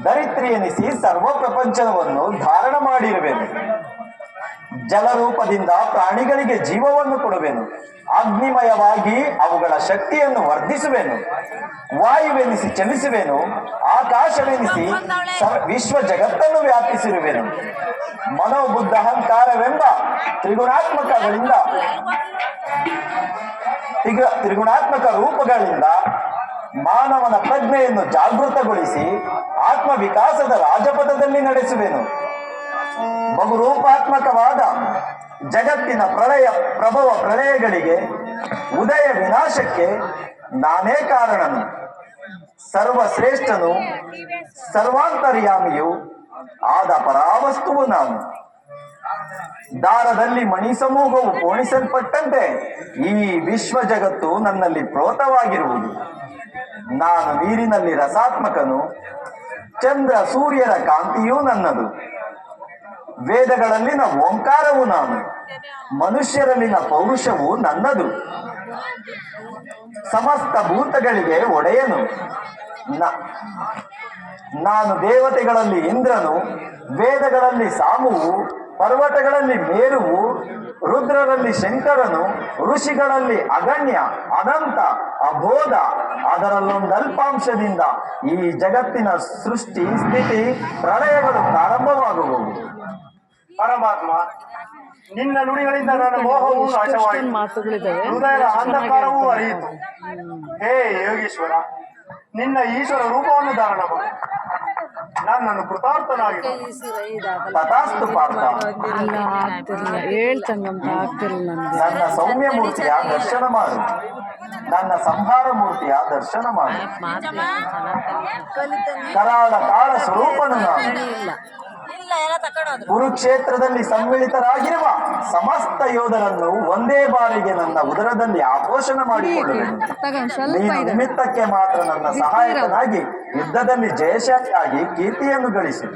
ಧರಿತ್ರಿ ಎನಿಸಿ ಸರ್ವ ಪ್ರಪಂಚವನ್ನು ಧಾರಣ ಮಾಡಿರುವೆನು. ಜಲರೂಪದಿಂದ ಪ್ರಾಣಿಗಳಿಗೆ ಜೀವವನ್ನು ಕೊಡುವೆನು. ಅಗ್ನಿಮಯವಾಗಿ ಅವುಗಳ ಶಕ್ತಿಯನ್ನು ವರ್ಧಿಸುವೆನು. ವಾಯುವೆನಿಸಿ ಚಲಿಸುವೆನು. ಆಕಾಶವೆನಿಸಿ ವಿಶ್ವ ಜಗತ್ತನ್ನು ವ್ಯಾಪಿಸಿರುವೆನು. ಮನೋಬುದ್ಧ ಅಹಂಕಾರವೆಂಬ ತ್ರಿಗುಣಾತ್ಮಕಗಳಿಂದ, ತ್ರಿಗು- ತ್ರಿಗುಣಾತ್ಮಕ ರೂಪಗಳಿಂದ ಮಾನವನ ಪ್ರಜ್ಞೆಯನ್ನು ಜಾಗೃತಗೊಳಿಸಿ ಆತ್ಮ ವಿಕಾಸದ ರಾಜಪಥದಲ್ಲಿ ನಡೆಸುವೆನು. ಬಹುರೂಪಾತ್ಮಕವಾದ ಜಗತ್ತಿನ ಪ್ರಳಯ ಪ್ರಭವ ಪ್ರಳಯಗಳಿಗೆ ಉದಯ ವಿನಾಶಕ್ಕೆ ನಾನೇ ಕಾರಣನು. ಸರ್ವಶ್ರೇಷ್ಠನು, ಸರ್ವಾಂತರ್ಯಾಮಿಯು ಆದ ಪರಾವಸ್ತುವು ನಾನು. ದಾರದಲ್ಲಿ ಮಣಿ ಸಮೂಹವು ಪೋಣಿಸಲ್ಪಟ್ಟಂತೆ ಈ ವಿಶ್ವ ಜಗತ್ತು ನನ್ನಲ್ಲಿ ಪ್ರೋತವಾಗಿರುವುದು. ನಾನು ನೀರಿನಲ್ಲಿ ರಸಾತ್ಮಕನು, ಚಂದ್ರ ಸೂರ್ಯರ ಕಾಂತಿಯೂ ನನ್ನದು. ವೇದಗಳಲ್ಲಿನ ಓಂಕಾರವು ನಾನು ಮನುಷ್ಯರಲ್ಲಿನ ಪೌರುಷವು ನನ್ನದು. ಸಮಸ್ತ ಭೂತಗಳಿಗೆ ಒಡೆಯನು. ನಾನು ದೇವತೆಗಳಲ್ಲಿ ಇಂದ್ರನು, ವೇದಗಳಲ್ಲಿ ಸಾಮುವು ಪರ್ವತಗಳಲ್ಲಿ ಮೇರುವು, ರುದ್ರರಲ್ಲಿ ಶಂಕರನು, ಋಷಿಗಳಲ್ಲಿ ಅಗಣ್ಯ, ಅನಂತ, ಅಬೋಧ ಅದರಲ್ಲೊಂದು ಅಲ್ಪಾಂಶದಿಂದ ಈ ಜಗತ್ತಿನ ಸೃಷ್ಟಿ, ಸ್ಥಿತಿ, ಪ್ರಳಯಗಳು ಪ್ರಾರಂಭವಾಗುವು. ಪರಮಾತ್ಮ, ನಿನ್ನ ನುಡಿಗಳಿಂದ ನನ್ನ ಮೋಹವು ಹೃದಯದ ಅಂಧಕಾರವೂ ಅರಿಯಿತು ಹೇ ಯೋಗೀಶ್ವರ, ನಿನ್ನ ಈಶ್ವರ ರೂಪವನ್ನು ಧಾರಣ ಮಾಡು. ನನ್ನನ್ನು ಕೃತಾರ್ಥನಾಗಿ ತಥಾಸ್ತು ಪಾರ್ಥ ಆಗ್ತಿರ್ಲಿಲ್ಲ. ಹೇಳ್ತಂಗಂತ ಆಗ್ತಿರ್ಲಿಲ್ಲ ನನಗೆ. ನನ್ನ ಸೌಮ್ಯ ಮೂರ್ತಿಯ ದರ್ಶನ ಮಾಡು. ನನ್ನ ಸಂಹಾರ ಮೂರ್ತಿಯ ದರ್ಶನ ಮಾಡು. ಕರಾಳ ಕಾಳ ಸ್ವರೂಪನ ನಾನು. ಕುರುಕ್ಷೇತ್ರದಲ್ಲಿ ಸಮ್ಮಿಳಿತರಾಗಿರುವ ಸಮಸ್ತ ಯೋಧರನ್ನು ಒಂದೇ ಬಾರಿಗೆ ನನ್ನ ಉದರದಲ್ಲಿ ಆಘೋಷಣ ಇದೆ. ನಿಮಿತ್ತಕ್ಕೆ ಮಾತ್ರ ನನ್ನ ಸಹಾಯಕನಾಗಿ ಯುದ್ಧದಲ್ಲಿ ಜಯಶಾಲಿಯಾಗಿ ಕೀರ್ತಿಯನ್ನು ಗಳಿಸಿ.